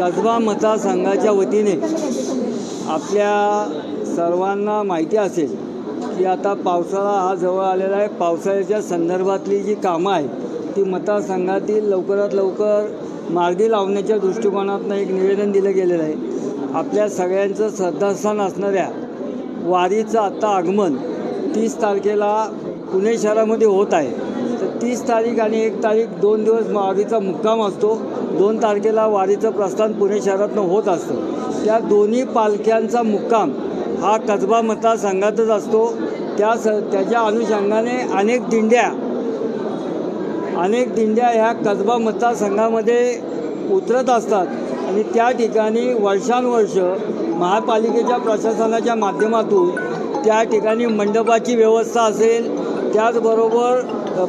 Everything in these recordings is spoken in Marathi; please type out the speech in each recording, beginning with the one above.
कसबा मतदारसंघाच्या वतीने आपल्या सर्वांना माहिती असेल की आता पावसाळा हा जवळ आलेला आहे. पावसाळ्याच्या संदर्भातली जी कामं आहेत ती मतदारसंघातील लवकरात लवकर मार्गी लावण्याच्या दृष्टिकोनातून एक निवेदन दिलं गेलेलं आहे. आपल्या सगळ्यांचं श्रद्धास्थान असणाऱ्या वारीचं आत्ता आगमन तीस तारखेला पुणे शहरामध्ये होत आहे. तीस तारीख आणि एक तारीख दोन दिवस वारीचा मुक्काम असतो. दोन तारखेला वारीचं प्रस्थान पुणे शहरातनं होत असतं. त्या दोन्ही पालख्यांचा मुक्काम हा कसबा मतदारसंघातच असतो. त्या स त्याच्या अनुषंगाने अनेक दिंड्या अनेक दिंड्या ह्या कसबा मतदारसंघामध्ये उतरत असतात. आणि त्या ठिकाणी वर्षानुवर्ष महापालिकेच्या प्रशासनाच्या माध्यमातून त्या ठिकाणी मंडपाची व्यवस्था असेल. त्याचबरोबर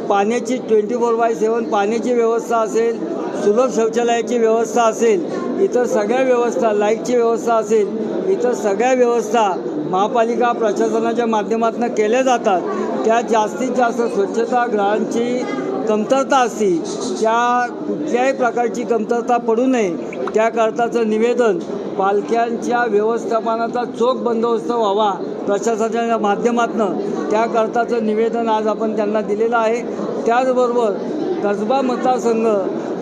पाण्याची ट्वेंटी फोर बाय सेवन पाण्याची व्यवस्था असेल सुलभ शौचालयाची व्यवस्था असेल इतर सगळ्या व्यवस्था लाईटची व्यवस्था असेल इतर सगळ्या व्यवस्था महापालिका प्रशासनाच्या माध्यमातून केल्या जातात. त्या जास्तीत जास्त स्वच्छतागृहांची कमतरता असती त्या कुठल्याही प्रकारची कमतरता पडू नये. त्याकरताचं निवेदन पालख्यांच्या व्यवस्थापनाचा चोख बंदोबस्त व्हावा प्रशासनाच्या माध्यमातून त्याकरताचं निवेदन आज आपण त्यांना दिलेलं आहे. त्याचबरोबर कसबा मतदारसंघ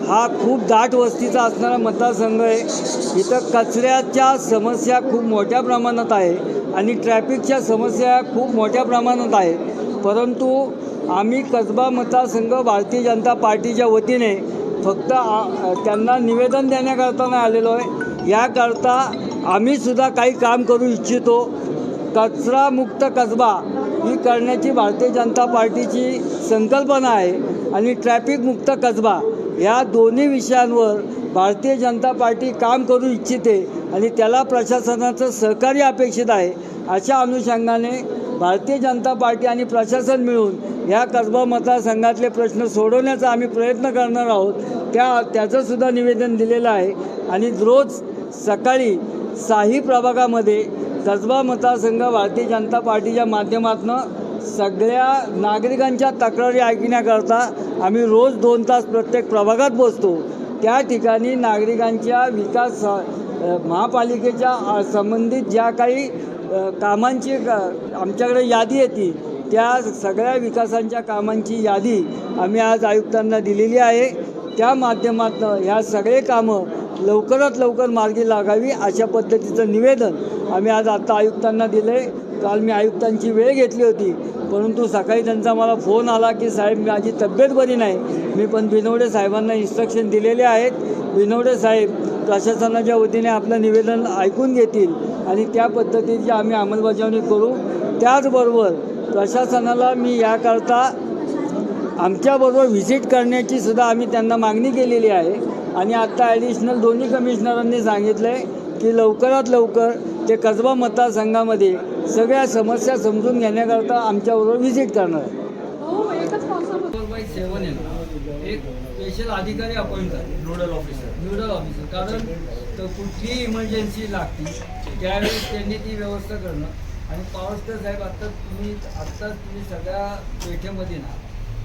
हा खूप दाट वस्तीचा असणारा मतदारसंघ आहे. इथं कचऱ्याच्या समस्या खूप मोठ्या प्रमाणात आहे आणि ट्रॅफिकच्या समस्या खूप मोठ्या प्रमाणात आहे. परंतु आम्ही कसबा मतदारसंघ भारतीय जनता पार्टीच्या वतीने फक्त त्यांना निवेदन देण्याकरता नाही आलेलो आहे. याकरता आम्हीसुद्धा काही काम करू इच्छितो. कचरामुक्त कसबा ही करण्याची भारतीय जनता पार्टीची संकल्पना आहे आणि ट्रॅफिकमुक्त कसबा या दोन्ही विषयांवर भारतीय जनता पार्टी काम करू इच्छिते आणि त्याला प्रशासनाचं सहकार्य अपेक्षित आहे. अशा अनुषंगाने भारतीय जनता पार्टी आणि प्रशासन मिळून या कसबा मतदारसंघातले प्रश्न सोडवण्याचा आम्ही प्रयत्न करणार आहोत. त्या त्याचंसुद्धा निवेदन दिलेलं आहे. आणि रोज सकाळी साही प्रभागामध्ये कसबा मतदारसंघ भारतीय जनता पार्टीच्या माध्यमातून सगळ्या नागरिकांच्या तक्रारी ऐकण्याकरता आम्ही रोज दोन तास प्रत्येक प्रभागात बसतो. त्या ठिकाणी नागरिकांच्या विकास महापालिकेच्या संबंधित ज्या काही कामांची क- आमच्याकडे यादी येते त्या सगळ्या विकासांच्या कामांची यादी आम्ही आज आयुक्तांना दिलेली आहे. त्या माध्यमातून ह्या सगळे कामं लवकरात लवकर मार्गी लागावी अशा पद्धतीचं निवेदन आम्ही आज आत्ता आयुक्तांना दिलं आहे काल मी आयुक्तांची वेळ घेतली होती परंतु सकाळी त्यांचा मला फोन आला की साहेब माझी तब्येत बरी नाही. मी पण बिनवडे साहेबांना इन्स्ट्रक्शन दिलेले आहेत. बिनवडे साहेब प्रशासनाच्या वतीने आपलं निवेदन ऐकून घेतील आणि त्या पद्धतीची आम्ही अंमलबजावणी करू. त्याचबरोबर प्रशासनाला मी याकरता आमच्याबरोबर व्हिजिट करण्याची सुद्धा आम्ही त्यांना मागणी केलेली आहे. आणि आत्ता ॲडिशनल दोन्ही कमिशनरांनी सांगितलं आहे की लवकरात लवकर ते कसबा मतदारसंघामध्ये सगळ्या समस्या समजून घेण्याकरता आमच्याबरोबर व्हिजिट करणार आहे. हो एक स्पेशल अधिकारी अपॉइंट आहे नोडल ऑफिसर न्यूडल ऑफिसर कारण तर कुठलीही इमर्जन्सी लागते त्यावेळेस त्यांनी ती व्यवस्था करणं. आणि पावसकर साहेब आत्ता तुम्ही आत्ताच तुम्ही सगळ्या पेठेमध्ये ना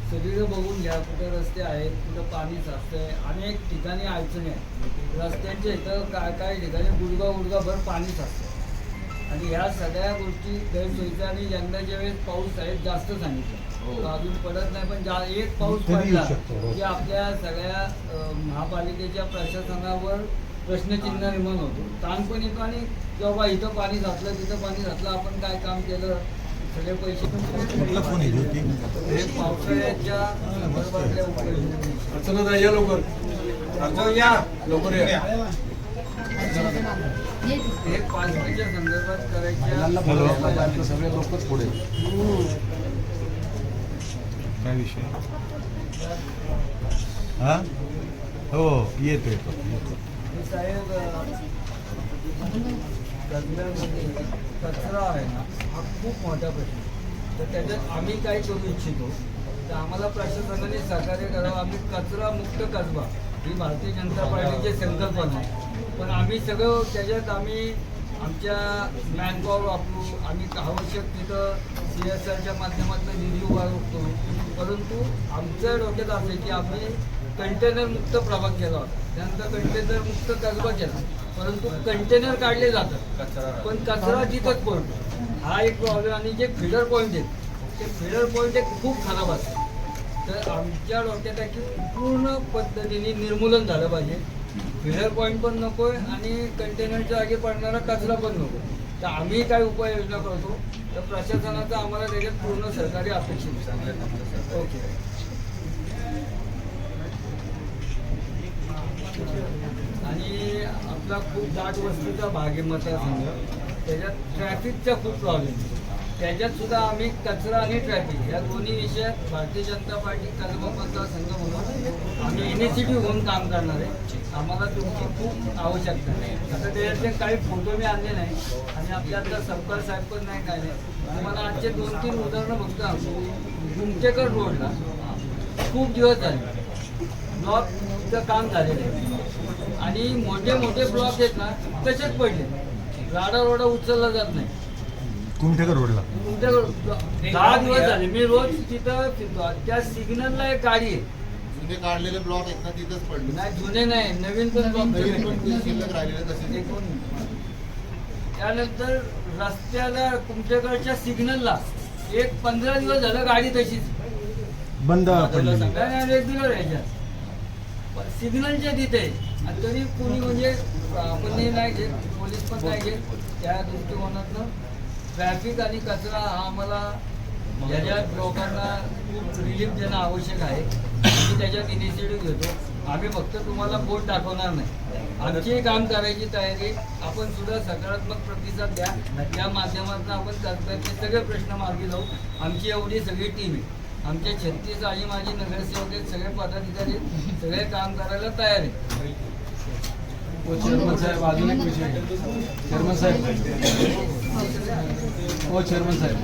सगळीकडे बघून घ्या कुठं रस्ते आहेत कुठं पाणी साचतंय. अनेक ठिकाणी अडचणी आहेत. रस्त्यांच्या इथं काय काय ठिकाणी गुडगा गुडगाभर पाणी साचतं आणि ह्या सगळ्या गोष्टी गैरसोयीच्या आणि यंदाच्या वेळेस पाऊस आहे जास्त सांगितलं. हो. तो अजून पडत नाही पण जा एक पाऊस पडला हो. की आपल्या सगळ्या महापालिकेच्या प्रशासनावर प्रश्नचिन्ह निर्माण होतो. ताण पण येतो आणि जेव्हा इथं पाणी घातलं तिथं पाणी घातलं आपण काय काम केलं? कुठला फोन हे ना या लवकर. या. लवकर या. हे संदर्भात करायच्या. सगळे लोकच पुढे. काय विषय? हा? हो येतो येतो येतो साहेब कचऱ्यामध्ये कचरा आहे ना हा खूप मोठा प्रश्न आहे. तर त्याच्यात आम्ही काय करू इच्छितो तर आम्हाला प्रशासनाने सहकार्य करावं. आम्ही कचरा मुक्त कसबा ही भारतीय जनता पार्टीची संकल्पना आहे. पण आम्ही सगळं त्याच्यात आम्ही आमच्या मॅनपॉवर वापरू आम्ही आवश्यक तिथं सी एस आरच्या माध्यमातून निधी उभारतो परंतु आमचं डोक्यात असं आहे की आम्ही कंटेनर मुक्त प्रभाग केला होता. त्यानंतर कंटेनर मुक्त कसबा केला. परंतु कंटेनर काढले जातात. कचरा पण कचरा तिथंच पडतो. हा एक प्रॉब्लेम आणि जे फिडर पॉईंट आहेत ते फिडर पॉईंट एक खूप खराब असतात. तर आमच्या डोक्यात आहे की पूर्ण पद्धतीने निर्मूलन झालं पाहिजे. फिडर पॉईंट पण नको आहे आणि कंटेनरच्या जागी पडणारा कचरा पण नको तर आम्ही काय उपाययोजना करतो? तर प्रशासनाचा आम्हाला त्याच्यात पूर्ण सहकार्य अपेक्षित ओके. आणि आपला खूप दाट वस्तीचा भाग आहे मतदारसंघ. त्याच्यात ट्रॅफिकचा खूप प्रॉब्लेम त्याच्यात सुद्धा आम्ही कचरा आणि ट्रॅफिक या दोन्ही विषयात भारतीय जनता पार्टी कसबा मतदारसंघ म्हणून आम्ही इनिशिएटिव्ह होऊन काम करणार आहे. आम्हाला तुमची खूप आवश्यकता आहे. आता त्याच्यातले काही फोटो मी आणले नाही आणि आपल्यातला सरकार साहेब पण नाही काय नाही तुम्हाला आजचे दोन तीन उदाहरणं फक्त सांगतो. गुमटेकर रोडला खूप दिवस झाले. ब्लॉकचं काम झालेलं आहे. आणि मोठे मोठे ब्लॉक आहेत ना तसेच पडले. राडा रोडा उचलला जात नाही. कुमठेकर रोडला. तुमच्याकडे दहा दिवस झाले. मी रोज तिथं फिरतो. त्या सिग्नलला एक गाडी आहे. जुने काढलेले ब्लॉक आहेत ना तिथंच पडले. नाही जुने नाही. नवीन पण नवीन पण ब्लॉक शिल्लक राहिलेले तसे एक दोन. त्यानंतर रस्त्याला तुमच्याकडच्या सिग्नलला एक पंधरा दिवस झालं गाडी तशीच. बंद पडलेली. रेग्युलर ह्याच्यात सिग्नलच्या तिथे आणि तरी कोणी म्हणजे आपण हे नाही घेत पोलीस पण नाही घेत त्या दृष्टिकोनातनं ट्रॅफिक आणि कचरा हा आम्हाला याच्यात लोकांना खूप रिलीफ देणं आवश्यक आहे. आम्ही त्याच्यात इनिशिएटिव्ह घेतो. आम्ही फक्त तुम्हाला बोट दाखवणार नाही. आमची काम करायची तयारी आपण सुद्धा सकारात्मक प्रतिसाद द्या. त्या माध्यमातून आपण सगळे प्रश्न मार्गी लावू. आमची एवढी सगळी टीम आहे. आमचे छत्तीस आई माझी नगरसेवक आहेत सगळे पदाधिकारी सगळे काम करायला तयार आहेत. हो साहेब अजून एक विषय. चेअरमन साहेब. हो चेअरमन साहेब.